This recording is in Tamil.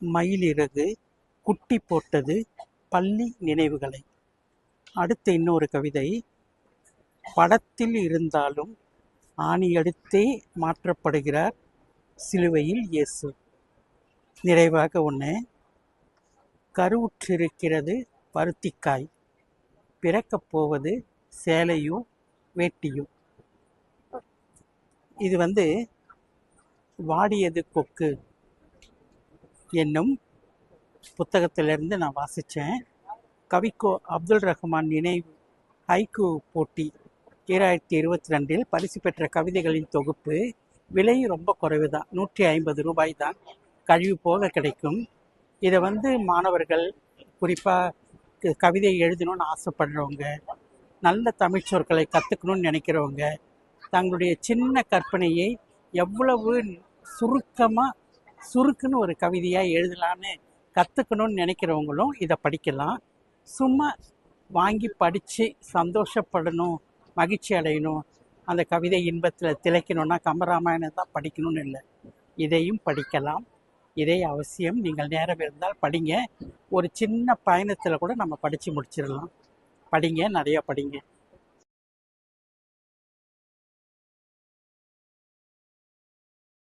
மயிலிறகு குட்டி போட்டது பள்ளி நினைவுகளை. அடுத்த இன்னொரு கவிதை படத்தில் இருந்தாலும் ஆணியடுத்தே மாற்றப்படுகிறார் சிலுவையில் இயேசு நிறைவாக ஒன்று கருவுற்றிருக்கிறது பருத்திக்காய் பிறக்கப் போவது சேலையும் வேட்டியும் இது வந்து வாடியது கொக்கு என்னும் புத்தகத்திலிருந்து நான் வாசித்தேன் கவிக்கோ அப்துல் ரஹ்மான் நினைவு ஹைக்கு போட்டி ஈராயிரத்தி இருபத்தி ரெண்டில் பரிசு பெற்ற கவிதைகளின் தொகுப்பு விலை ரொம்ப குறைவு தான் நூற்றி ஐம்பது ரூபாய் தான் கழிவு போக கிடைக்கும். இதை வந்து மாணவர்கள் குறிப்பாக கவிதை எழுதணும்னு ஆசைப்படுறவங்க நல்ல தமிழ் சொற்களை கற்றுக்கணும்னு நினைக்கிறவங்க தங்களுடைய சின்ன கற்பனையை எவ்வளவு சுருக்கமாக சுருக்குன்னு ஒரு கவிதையாக எழுதலான்னு கற்றுக்கணும்னு நினைக்கிறவங்களும் இதை படிக்கலாம். சும்மா வாங்கி படித்து சந்தோஷப்படணும் மகிழ்ச்சி அடையணும் அந்த கவிதை இன்பத்தில் திளைக்கணும்னா கம்பராமாயணம் தான் படிக்கணும்னு இல்லை. இதையும் படிக்கலாம். இதை அவசியம். நீங்கள் நேரம் இருந்தால் படிங்க. ஒரு சின்ன பயணத்தில் கூட நம்ம படித்து முடிச்சிடலாம். படிங்க நிறையா படிங்க.